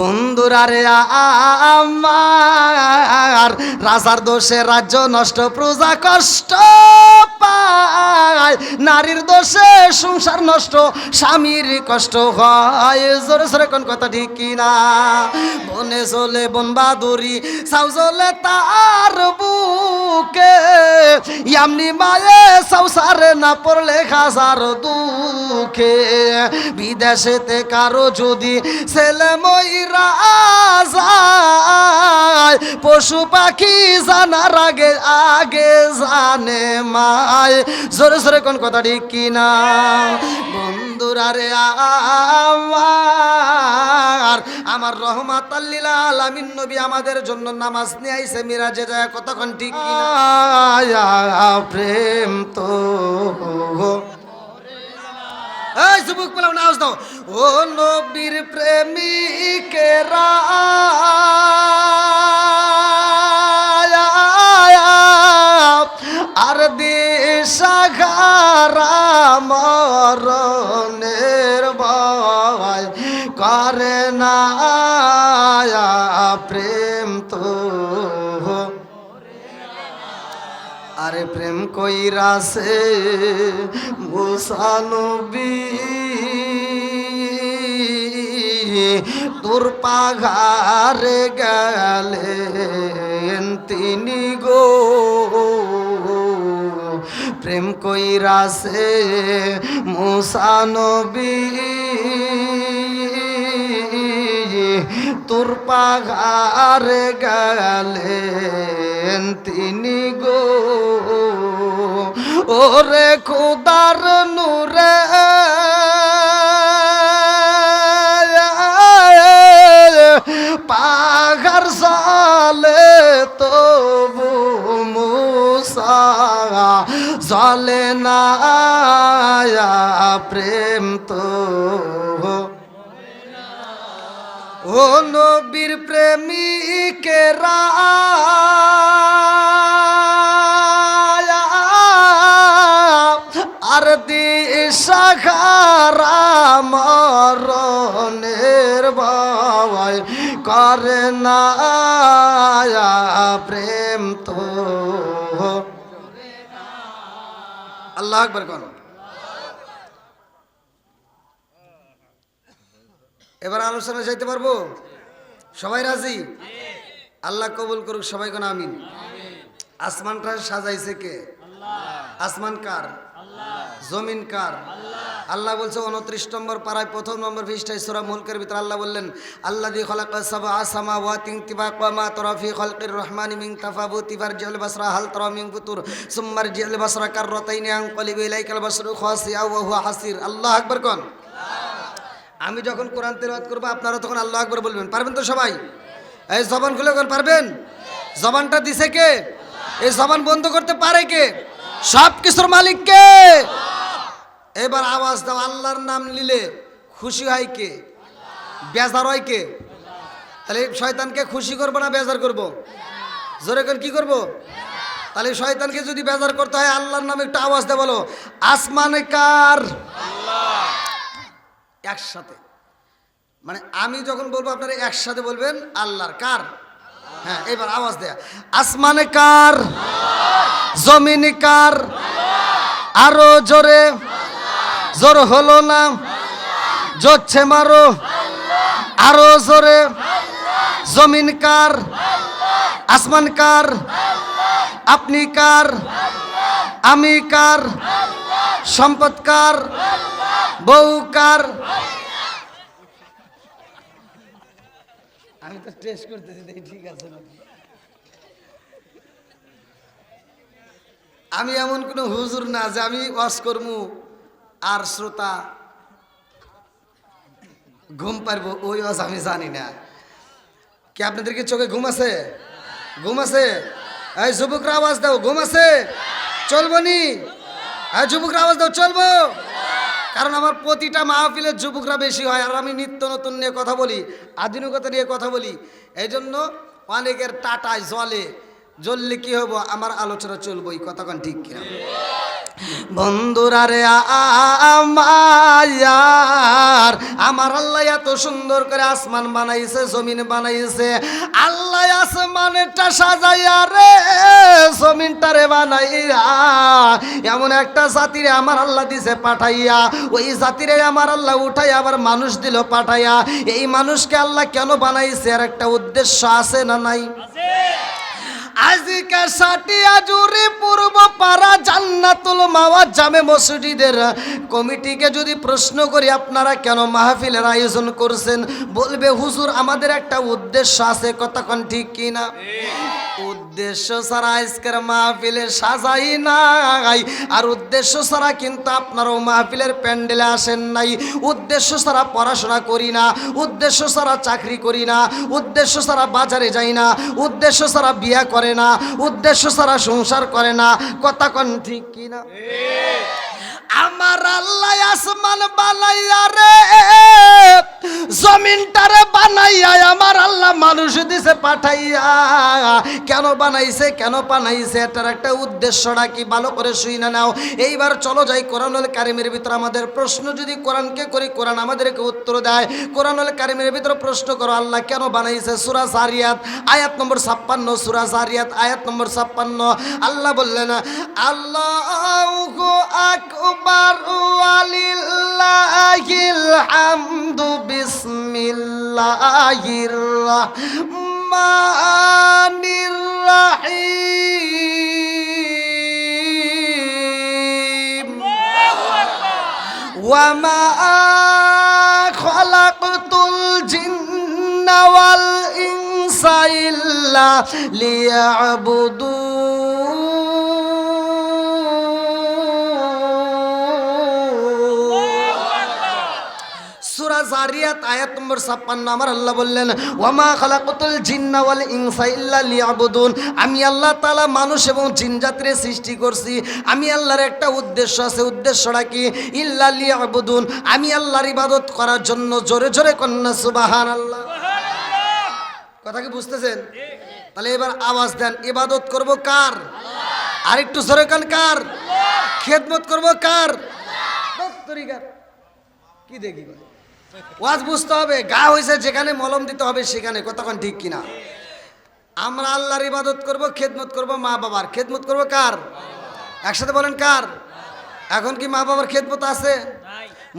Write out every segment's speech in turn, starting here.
বন্ধুরা রে আমার রাজার দোষে রাজ্য নষ্ট প্রজা কষ্ট। পায় নারীর দোষে সংসার নষ্ট, স্বামীর কষ্ট হয়। জোরে জোরে কোন কথা ঠিক কিনা? বনে চলে বন বাদুরি সাউ চলে তার বুকে। ইয়ামনি মায়ে সাউসারে না পড়লে খাসার দুঃখে। বিদেশেতে কারও যদি ছেলে ময়রা যায়, পশু পাখি জানার আগে আগে জানে মায় জোরে জোরে কোন কথা ঠিক কিনা? বন্ধুরা রে আমার আমার রহমাত আল্লিল আলামিন নবী আমাদের জন্য নামাজ নিয়ে আইছে মিরাজে যায় কতক্ষণ ঠিক প্রেম তো এই যুবক পেলাম দাও। ও নবীর প্রেমিকেরা দিশাঘারা মরণের ভয় করে না প্রেম তো। আরে প্রেম কইরাছে মুসানবী। তোর পাঘারে গেলেন তিনি গো। প্রেম কইরাছে মুসানবী তোর পাঘারে গেলেন তিনি গো। ওরে খুদার নূরে। পাঘার সালে জলে না প্রেম তো। ও নবীর প্রেমিকেরা আর দিশাখারা মরণের ভয় করে না প্রেম তো। আল্লাহ আকবর করো। এবার আলোচনা যাইতে পারব? সবাই রাজি? আল্লাহ কবুল করুক সবাই কোন আমিন। আসমানটা সাজাইছে কে? আসমান কার? জমিন কার? আল্লাহ বলছে উনত্রিশ নম্বর পাড়ায় প্রথম নম্বর পৃষ্ঠায় সুরা মুলকের ভিতরে আল্লাহ বললেন আল্লাহ দি খলাক সাবা আসামা ওয়া তিং তিবা কামা তরফি খলকির রহমান মিং তাফাবু তিবার জিল বাসরা হাল তর মিং ফুতুর সুম্মার জিল বাসরা কার রতাইনি আং কলিবি ইলাইকাল বাসরু খাসিয়া ওয়া হাসির। আল্লাহ আকবার কোন? আমি যখন কোরআন তেলাওয়াত করব, আপনারা তখন আল্লাহ আকবর বলবেন। পারবেন তো সবাই? এই জবান খুলে পারবেন? জবানটা দিছে কে? এই জবান বন্ধ করতে পারে কে? সব কিছুর মালিক কে? এবার আওয়াজ দাও আল্লাহর নাম নিলে খুশি হয় কে? বেজার হয় কে? তাহলে শয়তানকে খুশি করব না বেজার করব? জোরে করে কি করব? তাহলে শয়তানকে যদি বেজার করতে হয় আল্লাহর নামে একটু আওয়াজ দে বলো আসমানে কার? একসাথে। মানে আমি যখন বলব আপনারা একসাথে বলবেন আল্লাহর কার? হ্যাঁ এবার আওয়াজ দেয়া আসমানে কার? জমিনে কার আরও জোরে। জোর হলো না। জোচ্ছে মারো। আরও জোরে। জমিন কার আসমান কার আপনি কার? আমি কার? সম্পদ কার? বউ কার? আমি তো টেস্ট করতেছি ঠিক আছে আমি এমন কোনো হুজুর না যে আমি ওয়াশ করমু আর শ্রোতা ঘুম পারব, ওই ওয়াজ আমি জানি না। কি আপনাদেরকে চোখে ঘুম আছে? ঘুম আছে? এই যুবকরা আওয়াজ দাও, ঘুম আছে? চলবো নি? এই যুবকরা আওয়াজ দাও, চলবো? কারণ আমার প্রতিটা মাহফিলের যুবকরা বেশি হয় আর আমি নিত্য নতুন নিয়ে কথা বলি, আধুনিকতা নিয়ে কথা বলি। এই জন্য অনেকের টাটায় জলে জ্বললে কি হব? আমার আলোচনা চলবো, এই ঠিক কিনা? বন্ধুরা রে আমার আমার আল্লাহ এত সুন্দর করে আসমান বানাইছে, জমিন বানাইছে। আল্লাহ আসমানটা সাজাইয়া রে, জমিনটারে বানাইয়া। এমন একটা জাতিরে আমার আল্লাহ দিছে পাঠাইয়া। ওই জাতিরে আমার আল্লাহ উঠাই আবার মানুষ দিল পাঠাইয়া। এই মানুষকে আল্লাহ কেন বানাইছে? আর একটা উদ্দেশ্য আছে না নাই? আজকে সাটিয়া জুড়ে পূর্ব পাড়া জান্নাতুল মাওয়া জামে মসজিদের কমিটিকে যদি প্রশ্ন করি, আপনারা কেন মাহফিলের আয়োজন করছেন? বলবে, হুজুর, আমাদের একটা উদ্দেশ্য আছে। কতক্ষণ ঠিক কিনা উদ্দেশ্য ছাড়া আজকের মাহফিলে সাজাই নাই। আর উদ্দেশ্য ছাড়া কিন্তু আপনারাও মাহফিলের প্যান্ডেলে আসেন নাই। উদ্দেশ্য ছাড়া পড়াশোনা করি না। উদ্দেশ্য ছাড়া চাকরি করি না। উদ্দেশ্য ছাড়া বাজারে যাই না। উদ্দেশ্য ছাড়া বিয়া করে না উদ্দেশ্য ছাড়া সংসার করে না কথা কন ঠিক কিনা? আমার আল্লাহ আসমান বানাইয়া রে। জমিনটারে বানাইয়া আমার আল্লাহ মানুষ দিছে পাঠাইয়া। কেন বানাইছে কেন বানাইছে, এটার একটা উদ্দেশ্য কি? ভালো করে শুই না নাও। এইবার চলো যাই কোরআনুল কারিমের ভিতর। আমাদের প্রশ্ন যদি কোরআনকে করি, কোরআন আমাদেরকে উত্তর দেয়। কোরআনুল কারিমের ভিতর প্রশ্ন করো, আল্লাহ কেন বানাইছে? সুরা জারিয়াত, আয়াত নম্বর ছাপ্পান্ন, সুরা জারিয়াত, আয়াত নম্বর ছাপ্পান্ন। আল্লাহ বললেন, আল্লাহ আকবার। আকবার ওয়ালিল্লাহিল হামদু বিসমিল্লাহির রাহমানির রাহিম। ওয়া মা খলাকতুল জিন্না ওয়াল ইনসা ইল্লা লিয়াবুদু জারিয়াত আয়াত নম্বর ছাপ্পান্ন। আমার আল্লাহ বললেন, ওয়ামা খালাকুতুল জিন্না ওয়াল ইনসা ইল্লা লিয়াবুদুন। আমি আল্লাহ তাআলা মানুষ এবং জিন জাতির সৃষ্টি করছি। আমি আল্লাহর একটা উদ্দেশ্য আছে। উদ্দেশ্যটা কি? ইল্লা লিয়াবুদুন। আমি আল্লাহর ইবাদত করার জন্য জোরে জোরে কন্যা, সুবহানাল্লাহ। কথা কি বুঝতেছেন? তাহলে এবার আওয়াজ দেন। ইবাদত করব কার? আর একটু জোরে কান কার? খেদমত করব কার? তরিকার কি দেখি? ওয়াজ বুঝতে হবে, গা হয়েছে যেখানে মলম দিতে হবে সেখানে কতক্ষণ ঠিক কিনা? আমরা আল্লাহর ইবাদত করব, খেদমত করব মা বাবার। খেদমত করব কার? একসাথে বলেন কার? এখন কি মা বাবার খেদমত আছে?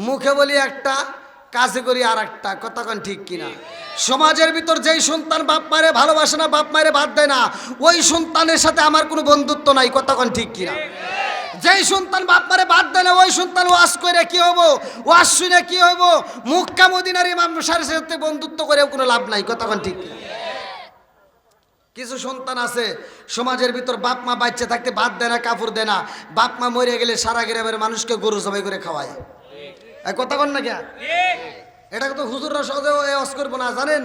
মুখে বলি একটা কাজে করি আর একটা কতক্ষণ ঠিক কিনা? সমাজের ভিতর যেই সন্তান বাপ মারে ভালোবাসে না, বাপ মারে বাদ দেয় না, ওই সন্তানের সাথে আমার কোনো বন্ধুত্ব নাই কতক্ষণ ঠিক কিনা? যেই সন্তান বাপ মারে বাদ না, ওই সন্তান ওয়াশ করে কি হব ওয়াশ শুনে কি হইব? মুক্কা মদিনার ইমাম সাথে সাথে বন্ধুত্ব করেও কোনো লাভ নাই কতক্ষণ ঠিক? কিছু সন্তান আছে, সমাজের ভিতর বাপ মা বাচ্চা থাকতে বাদ দেয় না কাপড় দেয় না। বাপ মা মরে গেলে সারা গ্রামের মানুষকে গরু সবাই করে খাওয়ায়। কথা কন না কে এটা তো হুজুররা সহজেও এ ওয়াজ করব না, জানেন?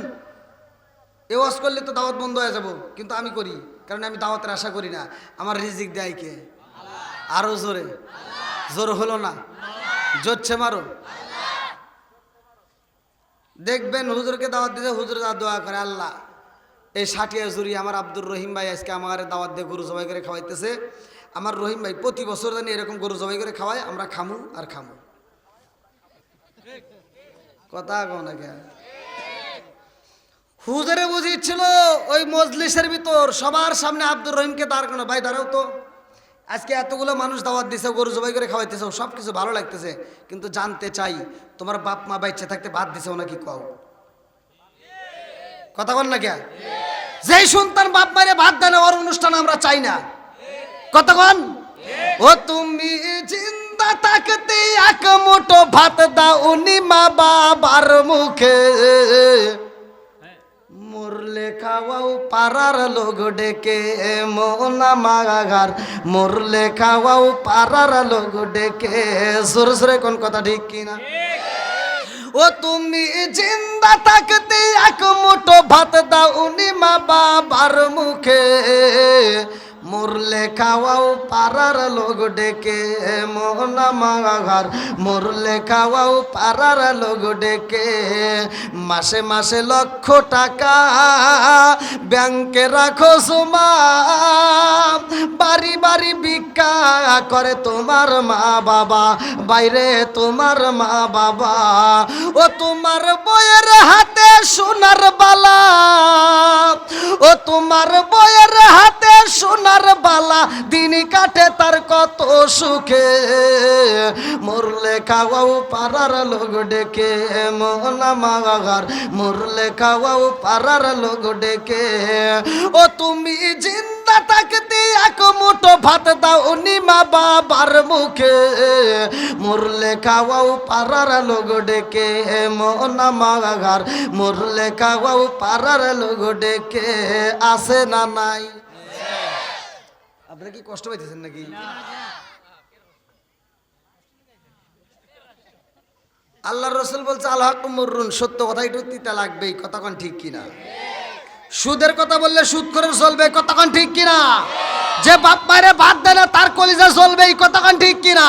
এ ওয়াজ করলে তো দাওয়াত বন্ধ হয়ে যাব, কিন্তু আমি করি, কারণ আমি দাওয়াতের আশা করি না। আমার রিজিক দেয় কে? আরও জোরে। জোর হলো না। জোরছে মারো। দেখবেন হুজুরকে দাওয়াত দিতে হুজুর দোয়া করে, আল্লাহ। এই ষাটিয়া জুড়ি আমার আব্দুর রহিম ভাই আজকে আমার দাওয়াত দিয়ে গরু জবাই করে খাওয়াইতেছে। আমার রহিম ভাই প্রতি বছর জানি এরকম গরু জবাই করে খাওয়ায়, আমরা খামু আর খামু। কথা কও না কে হুজুরে বুঝিয়েছিল ওই মজলিসের ভিতর সবার সামনে আব্দুর রহিমকে দাঁড় কোনো ভাই, দাঁড়াও তো। আজকে এতগুলো মানুষ দাওয়াত দিছে, গরু জবাই করে খাওয়াইতেছে সব কিছু ভালো লাগতেছে, কিন্তু জানতে চাই, তোমার বাপ মা বাচ্চা থাকতে বাদ দিছে নাকি কও। কথা বল না কে? যেই সন্তান বাপ মারে ভাত দেয় না, ওর অনুষ্ঠান আমরা চাই না। কথা কতক্ষণ ও তুমি জিন্দা থাকতে এক মুঠো ভাত দাও উনি মা বাবার মুখে। মরলে খাওয়াও পাড়ার লোক ডেকে, মোনা মাগার মরলে খাওয়াও পাড়ার লোক ডেকে। সুর সুরে কোন কথা ঠিক কিনা? ও তুমি জিন্দা থাকতে এক মুঠো ভাত দাও উনি মা বাবার মুখে। মরলে খাওয়াও পাড়ার লোক ডেকে মোহনা মাঘার মরলে খাওয়াও পাড়ার লোক ডেকে, মাসে মাসে লক্ষ টাকা ব্যাংকে রাখো সুমা। বাড়ি বাড়ি ভিক্ষা করে তোমার মা বাবা, বাইরে তোমার মা বাবা। ও তোমার বইয়ের হাতে সোনার বালা, ও তোমার বইয়ের হাতে সোনার বালা দিন কাটে তার কত সুখে। মরলে খাওয়াও পাড়ার লোক ডেকে মোহনা মাগার। মরলে খাওয়াও পাড়ার লোক ডেকে। ও তুমি জিন্দা থাকতে এক মুঠো ভাত দাও নিমা বাবার মুখে। মরলে খাওয়াও পাড়ার লোক ডেকে মোহনা মাগার। মরলে খাওয়াও পাড়ার লোক ডেকে আসে না নাই? আপনারা কি কষ্ট পাইতেছেন নাকি? আল্লাহ রসুল বলছে আল্লাহ মুরুন সত্য কথা একটু তিতা লাগবেই কতক্ষণ ঠিক কিনা? সুদের কথা বললে সুদ করে চলবে কতক্ষণ ঠিক কিনা? যে বাপ মায়ের ভাত দেয় না তার কলিজা চলবে এই কতক্ষণ ঠিক কিনা?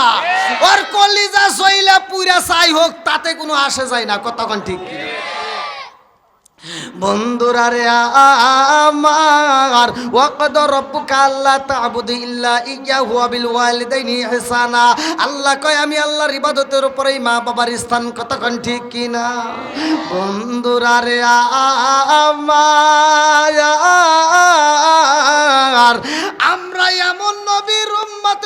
ওর কলিজা চইলে পুরা চাই হোক তাতে কোনো আসে যায় না কতক্ষণ ঠিক কিনা? বন্ধুরা রে আমার আল্লাহ বিল আল্লাহ আমি আল্লাহর মা বাবার স্থান ঠিক কিনা? বন্ধুরা রে আমার এমন নবীর উম্মত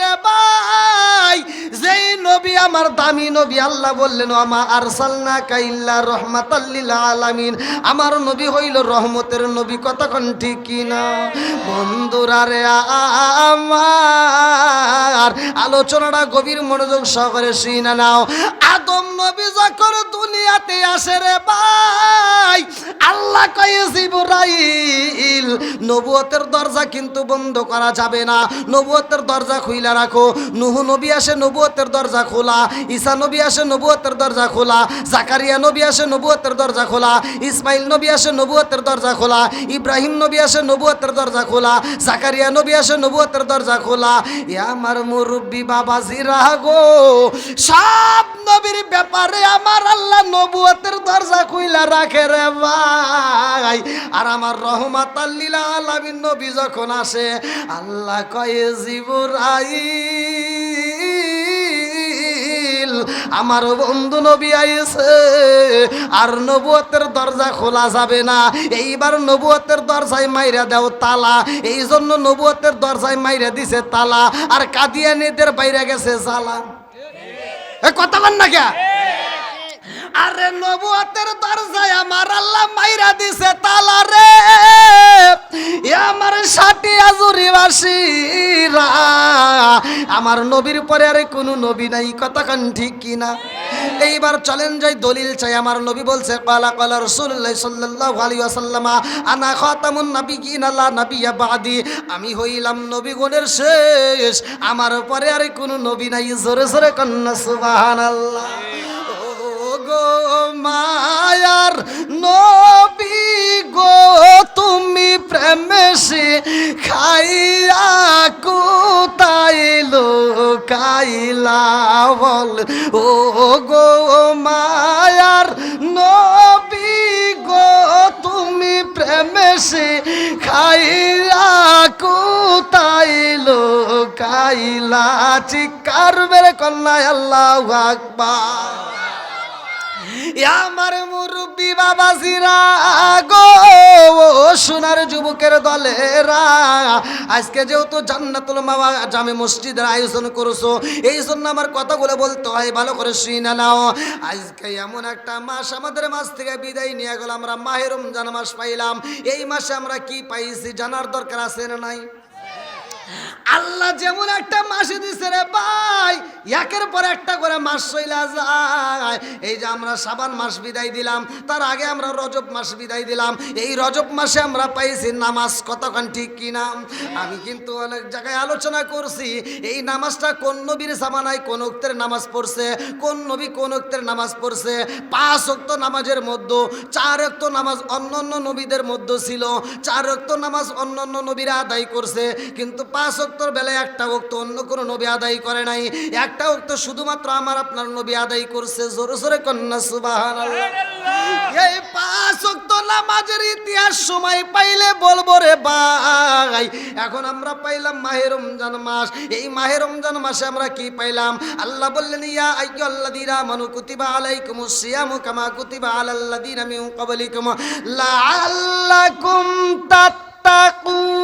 রে ভাই। যেই নবী আমার দামি নবী, আল্লাহ বললেন আমা আরসালনা কাইল্লা রহমাতাল্লিল আলামিন। আমার নবী হইল রহমতের নবী, কতক্ষণ ঠিক কিনা? বন্ধুরা রে আমার আলোচনাটা গভীর মনোযোগ সহকারে শুনে নাও। আদম নবী যখন দুনিয়াতে আসে রে ভাই, আল্লাহ কয়ে জিবরাইল, নবুয়তের দরজা কিন্তু বন্ধ করা যাবে না। নবুয়তের দরজা খুইলা রাখো। নুহু নবী আসে, নবুয়তের দরজা খোলা। ঈসা নবী আসে, নবুয়তের দরজা খোলা। জাকারিয়া নবী আসে, নবুয়তের দরজা খোলা। ইসমাইল নবী আসে নবুয়তের দরজা খোলা। ইব্রাহিম নবী আসে নবুয়তের দরজা খোলা। জাকারিয়া নবী আসে নবুয়তের দরজা খোলা। এ আমার মুরব্বী বাবা জিরা গো, সব নবীর ব্যাপারে আমার আল্লাহ নবুয়তের দরজা খুইলা রাখে রে ভাই। আর আমার রহমাত আল্লিলা আলামিন নবী যখন আসে, আল্লাহ কয়ে জিবরাইল আমার বন্ধু নবী আইছে, আর নবুয়তের দরজা খোলা যাবে না। এইবার নবুয়তের দরজায় মাইরা দেও তালা। এই জন্য নবুয়তের দরজায় মাইরা দিছে তালা। আর কাদিয়ানিদের বাইরে গেছে জালা কথা বল না কে? আরে নবুয়তের দরজায় আমার আল্লাহ মাইরা দিছে তালা রে। আমার ষাটি আজুরিবাসীরা। আমার নবীর পরে আরে কোনো নবী নাই কতক্ষণ ঠিক কিনা এইবার চলেন যাই, দলিল চাই। আমার নবী বলছে, কালা কালা রসুল্লাহ সাল্লাল্লাহু আলাইহি ওয়াসাল্লামা, আনা খাতামুন নাবিয়িন লা নাবিয়্যা বাদি। আমি হইলাম নবীগণের শেষ। আমার পরে আর কোনো নবী নাই। জোরে জোরে কন্যা, সুবহানাল্লাহ। ও গো মায়ার নবী গো, তুমি প্রেমেশে খাইয়া কোথায় লোকাইলা বল ও গো মায়ার নবী গো, তুমি প্রেমেশে খাইয়া কোথায় লোকাইলা? চিকার বেড়ে কন্যায় আল্লাহ আকবার। আমার মুরব্বী বাবা জিরা গো সোনার যুবকের দলেরা, আজকে যেহেতু জান্নাতুল মামা জামে মসজিদের আয়োজন করছ, এই জন্য আমার কথাগুলো বলতে হয়, ভালো করে শুনে নাও। আজকে এমন একটা মাস আমাদের মাস থেকে বিদায় নিয়ে গেল, আমরা মাহের রমজান মাস পাইলাম। এই মাসে আমরা কি পাইছি জানার দরকার আছে না নাই? আল্লাহ যেমন একটা মাসে দিছে রে ভাই, একের পর একটা করে মাস চইলা যায়। এই যে আমরা সাবান মাস বিদায় দিলাম, তার আগে আমরা রজব মাস বিদায় দিলাম। এই রজব মাসে আমরা পাইছি নামাজ কতক্ষণ ঠিক কিনা আমি কিন্তু অনেক জায়গায় আলোচনা করছি, এই নামাজটা কোন নবীর জামানায় কোন উক্তের নামাজ পড়ছে, কোন নবী কোন উক্তের নামাজ পড়ছে? পাঁচ অক্ত নামাজের মধ্যে, চার অক্ত নামাজ অন্য অন্য নবীদের মধ্যে ছিল, চার অক্ত নামাজ অন্য অন্য নবীরা আদায় করছে, কিন্তু পাঁচ অক্তর বেলায় একটা অক্ত অন্য কোনো নবী আদায় করে নাই। একটা অক্ত শুধুমাত্র আমার আপনার নবী আদায় করছে। জোরে জোরে কন্যা সুবাহান এই পাঁচ অক্ত নামাজের ইতিহাস সময় পাইলে বলব রে ভাই এখন আমরা পাইলাম মাহে রমজান মাস। এই মাহে রমজান মাসে আমরা কি পাইলাম? আল্লাহ বললেন ইয়া আইয়ুহাল্লাযীনা আমানু কুতিবা আলাইকুমুস সিয়ামু কামা কুতিবা আলাল্লাযীনা মিন ক্বাবলিকুম লাআল্লাকুম তাত্তাকুন।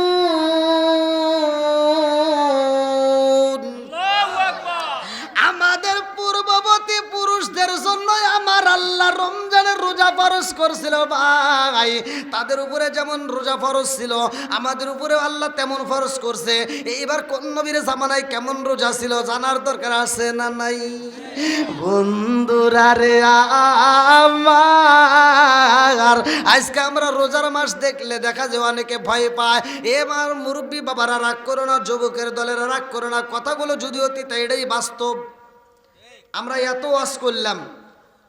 রোজা ফরজ করছিল ভাই। তাদের উপরে যেমন রোজা ফরজ ছিল, আমাদের উপরে আল্লাহ তেমন ফরজ করছে। এইবার কোন নবীর জামানায় কেমন রোজা ছিল জানার দরকার আছে না নাই? বন্ধুরা রে আমার, আজকে আমরা রোজার মাস দেখলে দেখা যায় অনেকে ভয় পায়। এবার মুরব্বী বাবারা রাগ করো না, যুবকের দলের রাগ করো না, কথাগুলো যদি তাই এটাই বাস্তব। আমরা এত ওয়াজ করলাম।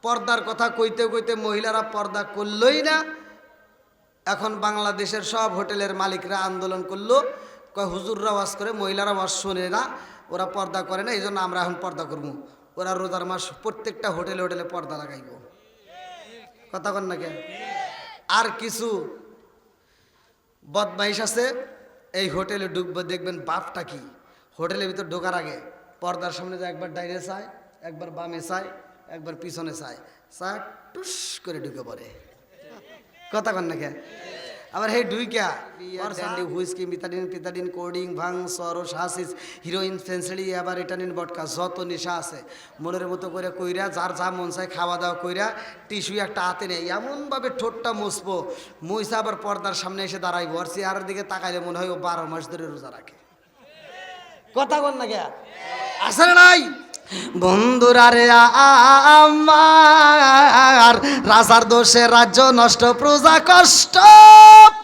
পর্দার কথা কইতে কইতে মহিলারা পর্দা করলই না। এখন বাংলাদেশের সব হোটেলের মালিকরা আন্দোলন করল। কয়, হুজুররা ওয়াজ করে, মহিলারা ওয়াজ শোনে না, ওরা পর্দা করে না এই জন্য আমরা এখন পর্দা করব। ওরা রোজার মাস প্রত্যেকটা হোটেলে হোটেলে পর্দা লাগাইব। কথা কন না কে আর কিছু বদমাইশ আছে, এই হোটেলে ঢুকবো, দেখবেন বাপটা কি? হোটেলের ভিতর ঢোকার আগে পর্দার সামনে যায় একবার ডাইনে চায়, একবার বামে চায় একবার পিছনে চায়। চা টুস করে ঢুকে পড়ে। কথা কন না কে আবার হে ডুইকা স্যান্ডি হুইস্কি মিতাডিন পিতাডিন কোডিং ভাং সরস হাসিস হিরোইন ফেন্সিডি আবার এটানিন বটকা। যত নেশা আছে মনের মতো করে কইরা যার যা মন চায় খাওয়া দাওয়া কইরা টিস্যু একটা হাতে নেই এমনভাবে ঠোঁটটা মুছবো মুইসা আবার পর্দার সামনে এসে দাঁড়াইবো। আর চেয়ারের দিকে তাকাইলে মনে হয় ও বারো মাস ধরে রোজা রাখে। কথা কন না কে আসলে নাই? বন্ধুরা রে আমার, রাজার দোষে রাজ্য নষ্ট, প্রজা কষ্ট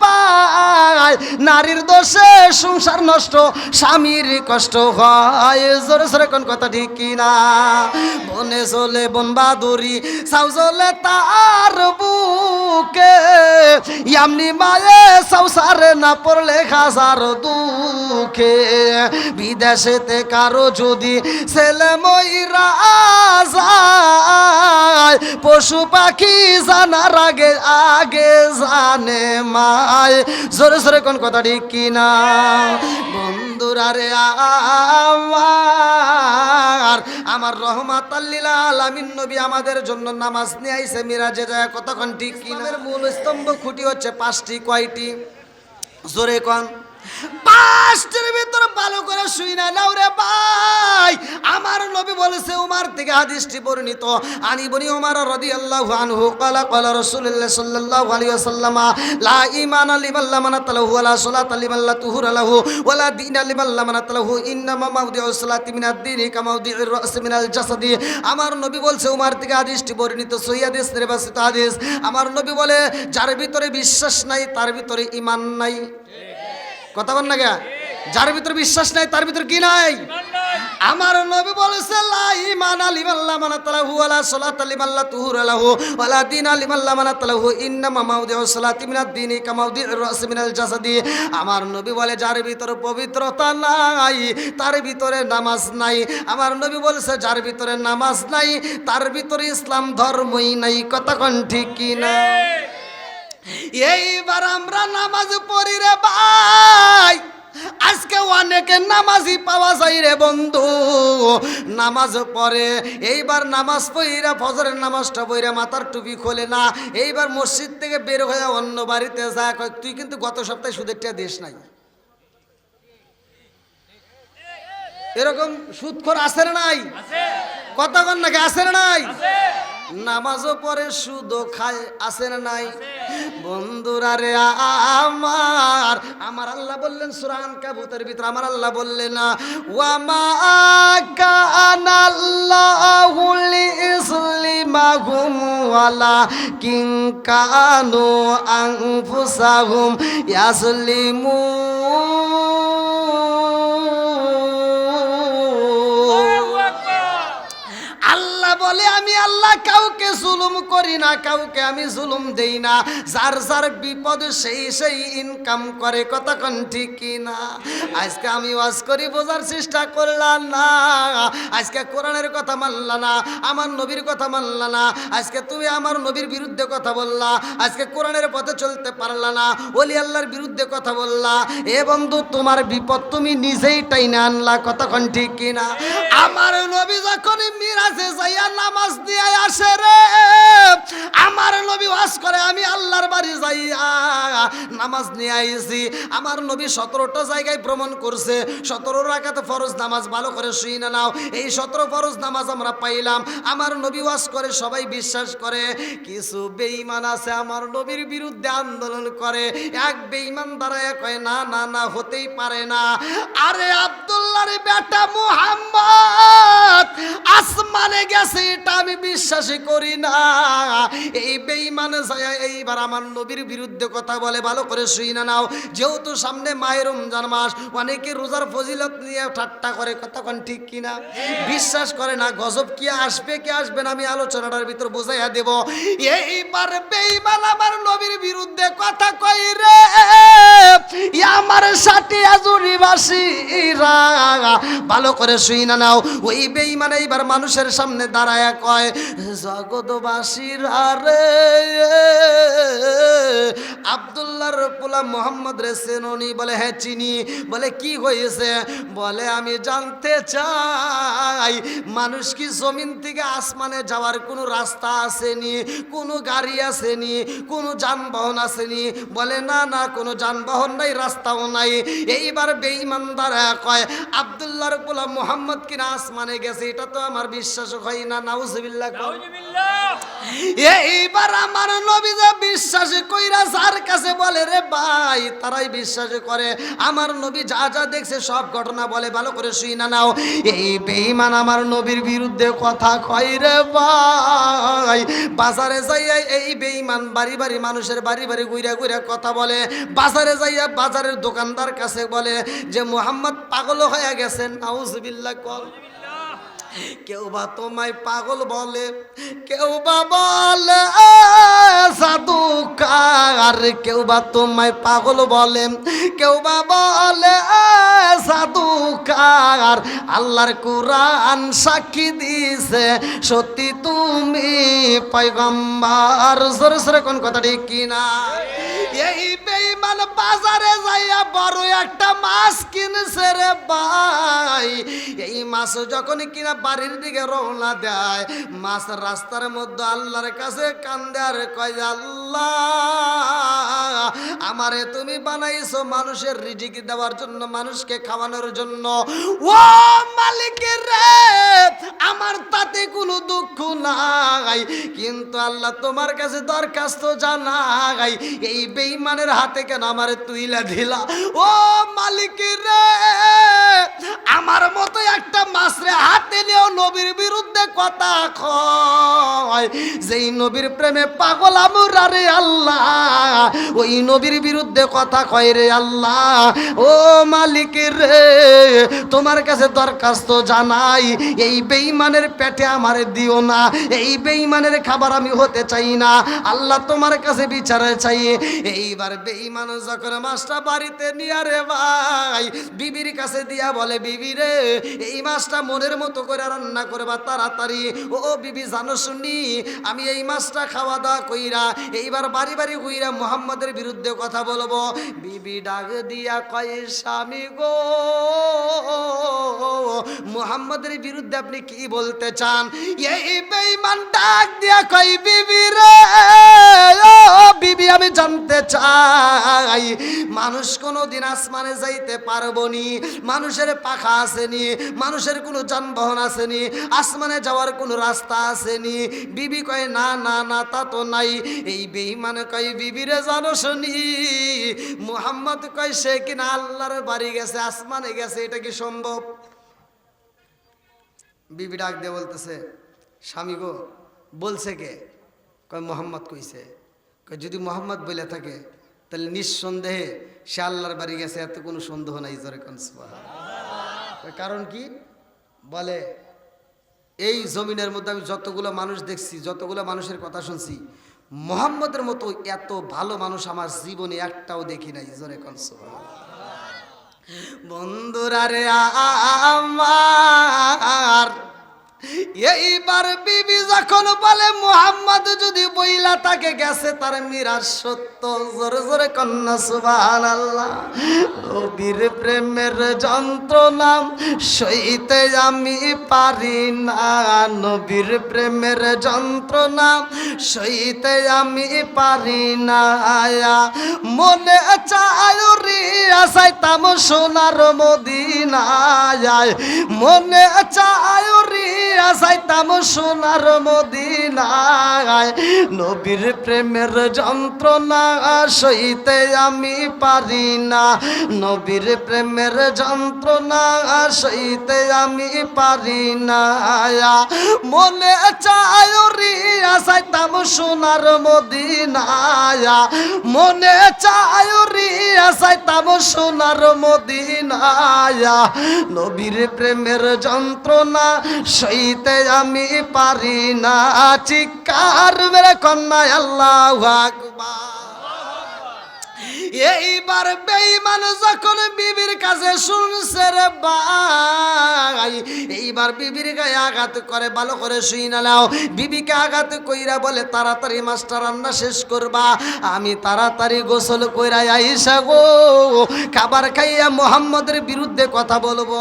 পায়। নারীর দোষে সংসার নষ্ট, স্বামীর কষ্ট হয়। জোরে জোরে কোন কথা ঠিক কিনা? বনে চলে বন বাদুরি সাউ চলে তার বুকে। ইয়ামনি মায়ে সাউসারে না পড়লে খাসার দুঃখে। বিদেশেতে কারও যদি ছেলে যায়, পশু পাখি জানার আগে আগে জানে মায়। জোরে জোরে কোন কথা ঠিক কিনা? বন্ধুরা রে আমার আমার রহমাত আল্লিলা আলামিন নবী আমাদের জন্য নামাজ নিয়ে আইছে, মিরাজে যায়, কতক্ষণ ঠিক কিনা? মূল স্তম্ভ খুঁটি হচ্ছে পাঁচটি, কয়টি? জোরে কন। পাঁচটির ভিতরে ভালো করে শুই না, নাও রে ভাই। আমার নবী বলেছে, উমার থেকে হাদিসটি বর্ণিত। আনি বনি উমার রাদিয়াল্লাহু আনহু ক্বালা ক্বালা রাসূলুল্লাহ সাল্লাল্লাহু আলাইহি ওয়াসাল্লাম, লা ঈমানা লিমান লা মানাত লাহু ওয়ালা সালাতা লিমান লা তুহুরা লাহু ওয়ালা দীনা লিমান লা মানাত লাহু, ইন্নামা মাউদিউস সালাতি মিনাদ দীনি কামাউদিউর রাস মিনাল জাসাদি। আমার নবী বলছে, উমার থেকে হাদিসটি বর্ণিত সহিহ হাদিস, নির্বাচিত হাদিস। আমার নবী বলে, যার ভিতরে বিশ্বাস নাই, তার ভিতরে ঈমান নাই। কথা বল না গে। যার ভিতরে বিশ্বাস নাই, তার ভিতরে কি নাই? আমার নবী বলেছে, লা ঈমান লিমাল্লা মানাতালাহু ওয়ালা সালাতা লিমাল্লা তুহুরালাহু ওয়ালা দীনা লিমাল্লা মানাতালাহু। ইন্নামা মাউদিউ সালাতি মিনাদ দীনি কামাউদি রাস মিনাল জাসাদি। আমার নবী বলে, যার ভিতরে পবিত্রতা নাই, তার ভিতরে নামাজ নাই। আমার নবী বলেছে, যার ভিতরে নামাজ নাই, তার ভিতরে ইসলাম ধর্মই নাই। কতক্ষণ ঠিক কি না? এইবার আমরা নামাজ পড়ি রে ভাই। আজকে অনেকে নামাজি পাওয়া যায় রে বন্ধু। নামাজ পড়ে এইবার নামাজ পড়িরা ফজরের নামাজটা পড়িরা মাথার টুপি খোলে না। এইবার মসজিদ থেকে বের হয়ে অন্য বাড়িতে যায় কয় তুই কিন্তু গত সপ্তাহে সুদেরটা দেশ নাই। এরকম আছে না নাই? কতক্ষণ নাকি আসে নাই? নামাজও পরে সুদও খায়, আছে না নাই? বন্ধুরা রে আমার আমার আল্লাহ বললেন সুরান কাবুতের ভিতরে আমার আল্লাহ বললেন, ওয়ামা কানাল্লাহু লিইসলিমাহুম ওয়ালা কিন কানু আনফুসাহুম ইয়াসলিমুন আল্লাহ বলে আমি আল্লাহ কাউকে জুলুম করি না, কাউকে আমি জুলুম দেই না। যার যার বিপদ সেই সেই ইনকাম করে, কতক্ষণ ঠিক না? আজকে আমি ওয়াজ করি, বোঝার চেষ্টা করলাম না। আজকে কোরআনের কথা মানলা না, আমার নবীর কথা মানলা না। আজকে তুমি আমার নবীর বিরুদ্ধে কথা বললা, আজকে কোরআনের পথে চলতে পারলা না। ওলি আল্লাহর বিরুদ্ধে কথা বললা, এ বন্ধু, তোমার বিপদ তুমি নিজেই টাইনে আনলা, কতক্ষণ ঠিক কিনা আমার নবী যখন মিরাজে যাইয়া নামাজ দিয়ে আসে রে। আমার নবী ওয়াজ করে, আমি আল্লাহর বাড়ি যাইয়া নামাজ নিয়ে আইছি। আমার নবী সতেরোটা জায়গায় ভ্রমণ করছে। সতেরো রাখাতে ফরজ নামাজ ভালো করে শুই না নাও। এই সতেরো ফরজ নামাজ আমরা পাইলাম। আমার নবী ওয়াজ করে, সবাই বিশ্বাস করে। কিছু বেঈমান আছে আমার নবীর বিরুদ্ধে আন্দোলন করে। এক বেঈমান দাঁড়ায় কয়, না না না, হতেই পারে না। আরে আব্দুল্লাহর বেটা মুহাম্মদ, আসমানে গেছে এটা আমি বিশ্বাসই করি না। এই বেঈমান যায় এইবার আমার নবীর বিরুদ্ধে কথা বলে, ভালো করে শুই না নাও। যেহেতু সামনে মায়ের রমজান মাস, অনেকে রোজার ফজিলত নিয়ে ঠাট্টা করে কতক্ষণ ঠিক কিনা? বিশ্বাস করে না, গজব কি আসবে কি আসবে না, আমি আলোচনাটার ভিতর বোঝাইয়া দেব। এইবার বেঈমান আমার নবীর বিরুদ্ধে কথা কই রে। আমার সাথে আজুরিবাসীরা ভালো করে শুই না নাও। ওই বেঈমান এইবার মানুষের সামনে দাঁড়ায় কয় জগৎবাসীরা রে আবদুল্লাহর পোলা মোহাম্মদ রে সেননি বলে হ্যাঁ চিনি। বলে, কি হয়েছে? বলে, আমি জানতে চাই, মানুষ কি জমিন থেকে আসমানে যাওয়ার কোনো রাস্তা আসেনি, কোনো গাড়ি আসেনি, কোনো যানবাহন আসেনি? বলে, না না, কোনো যানবাহন নাই, রাস্তাও নাই। এইবার বেঈমানদার কয় আবদুল্লাহর পোলা মোহাম্মদ কিনা আসমানে গেছে, এটা তো আমার বিশ্বাস হয় না নাউজুবিল্লাহ এইবার আমার নবী যে বিশ্বাস কইরা যার কাছে বলে রে ভাই তারাই বিশ্বাস করে। আমার নবী যা যা দেখছে সব ঘটনা বলে ভালো করে শুই না নাও। এই বেঈমান আমার নবীর বিরুদ্ধে কথা কয় রে ভাই। বাজারে যাইয়া এই বেঈমান বাড়ি বাড়ি মানুষের বাড়ি বাড়ি ঘুরে ঘুরে কথা বলে। বাজারে যাইয়া বাজারের দোকানদার কাছে বলে যে মোহাম্মদ পাগল হয়ে গেছেন নাউজুবিল্লাহ কল কেউ বা তোমায় পাগল বলে, কেউ বা বলে সাধুকার কেউ বা তোমায় পাগল বলে, কেউ বা বলে সাধুকার আল্লাহর কুরআন সাক্ষী দিছে সত্যি তুমি পয়গম্বর। জোরে সরে কোন কথা ঠিক কিনা? এই বেঈমান বাজারে যাইয়া বড় একটা মাছ কিনছে রে ভাই। এই মাছ যখন কিনা বাড়ির দিকে রওনা দেয়, মাছ রাস্তার মধ্যে আল্লাহর কাছে কান্দে আর কয় আল্লাহ আমারে তুমি বানাইছো মানুষের রিজিক দেওয়ার জন্য, মানুষকে খাওয়ানোর জন্য। ও মালিকের আমার তাতে কোনো দুঃখ নাই। কিন্তু আল্লাহ তোমার কাছে দরখাস্ত জানাই, এই বেঈমানের হাতে কেন আমারে তুইলা দিলা? ও মালিকের আমার মতো একটা মাছরে হাতে নিয়েও নবীর বিরুদ্ধে কথা কয়। যেই নবীর প্রেমে পাগল আমরা রে আল্লাহ। ওই নবীর বিরুদ্ধে কথা কয় রে আল্লাহ। ও মালিকের রে, তোমার কাছে দরখাস্ত জানাই। এই বেঈমানের পেটে আমারে দিও না। এই বেঈমানের খাবার আমি হতে চাই না। আল্লাহ তোমার কাছে বিচারে চাই। এইবার বেঈমান যখন মাছটা বাড়িতে নিয়ে রে ভাই, বিবির কাছে দিয়া বলে, বিবি রে, এই মাছটা মনের মতো করে রান্না করবা তাড়াতাড়ি। ও বিবি জানো শুনি, আমি এই মাছটা খাওয়া দাওয়া কইরা এইবার বাড়ি বাড়ি কইরা মোহাম্মদের বিরুদ্ধে কথা বলব। বিবি ডাক দিয়া কয়, স্বামী গো, মোহাম্মদের বিরুদ্ধে আপনি কি বলতে চান? এই বেঈমান ডাক দিয়া কই বিবি রে বিবি, আমি জানতে চাই, মানুষ কোনো দিন আসমানে যাইতে পারব নি, মানুষের পাখা আসেনি মানুষের কোনো যানবাহন আসেনি আসমানে যাওয়ার কোনো রাস্তা আসেনি বিবি কয়, না না না, তা তো নাই। এই বেইমানে কয় বিবিরে জানো শুনি। মুহাম্মদ কয়, সে কিনা আল্লাহর বাড়ি গেছে, আসমানে গেছে, এটা কি সম্ভব? বিবি ডাক দিয়ে বলতেছে, স্বামী গো, বলছে কে? কয়, মোহাম্মদ কইছে। কয়, যদি মোহাম্মদ বলে থাকে, তাহলে নিঃসন্দেহে সে আল্লাহর বাড়ি গেছে, এত কোনো সন্দেহ নাই, জোরে কারণ কি? বলে, এই জমিনের মধ্যে আমি যতগুলো মানুষ দেখছি, যতগুলো মানুষের কথা শুনছি মোহাম্মদের মতো এত ভালো মানুষ আমার জীবনে একটাও দেখি নাই জোরে কনস বন্ধুরারে আমার এইবার বিবি যখন বলে, মোহাম্মদ যদি বইলা তাকে গেছে, তার মিরাজ সত্য। জোরে জোরে কন্যা সুবাহান আল্লাহ নবীর প্রেমের যন্ত্রণা সইতে আমি পারি না। নবীর প্রেমের যন্ত্রণা সইতে আমি পারি না। মনে চায়, রে আসাইতাম সোনার মদিনায়। মনে চায়, রে আসাইতাম সোনার মদিনায়। নবীর প্রেমের যন্ত্রণা সইতে আমি পারি না। নবীর প্রেমের যন্ত্রণা সইতে আমি পারি না। মনে চায় রে আসাইতাম সোনার মদিনায়। মনে চায় রে আসাইতাম সোনার মদিনায়। নবীর প্রেমের যন্ত্রণা সইতে আমি পারি না। চিকার মেরে কন্যা আল্লাহ আকবার। এইবার বেইমান যখন বিবির কাছে শুনছে রে ভাই, এইবার বিবির গায়ে আঘাত করে, ভালো করে শুই না নাও। বিবিকে আঘাত কইরা বলে, তাড়াতাড়ি মাস্টার রান্না শেষ করবা। আমি তাড়াতাড়ি গোসল কইরা আইসা গো। খাবার খাইয়া মোহাম্মদের বিরুদ্ধে কথা বলব।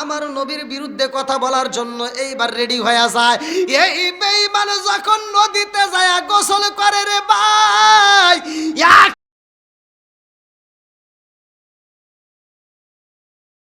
আমার নবীর বিরুদ্ধে কথা বলার জন্য এইবার রেডি হয়ে যায়। এই বেইমান যখন নদীতে যায়, গোসল করে রে ভাই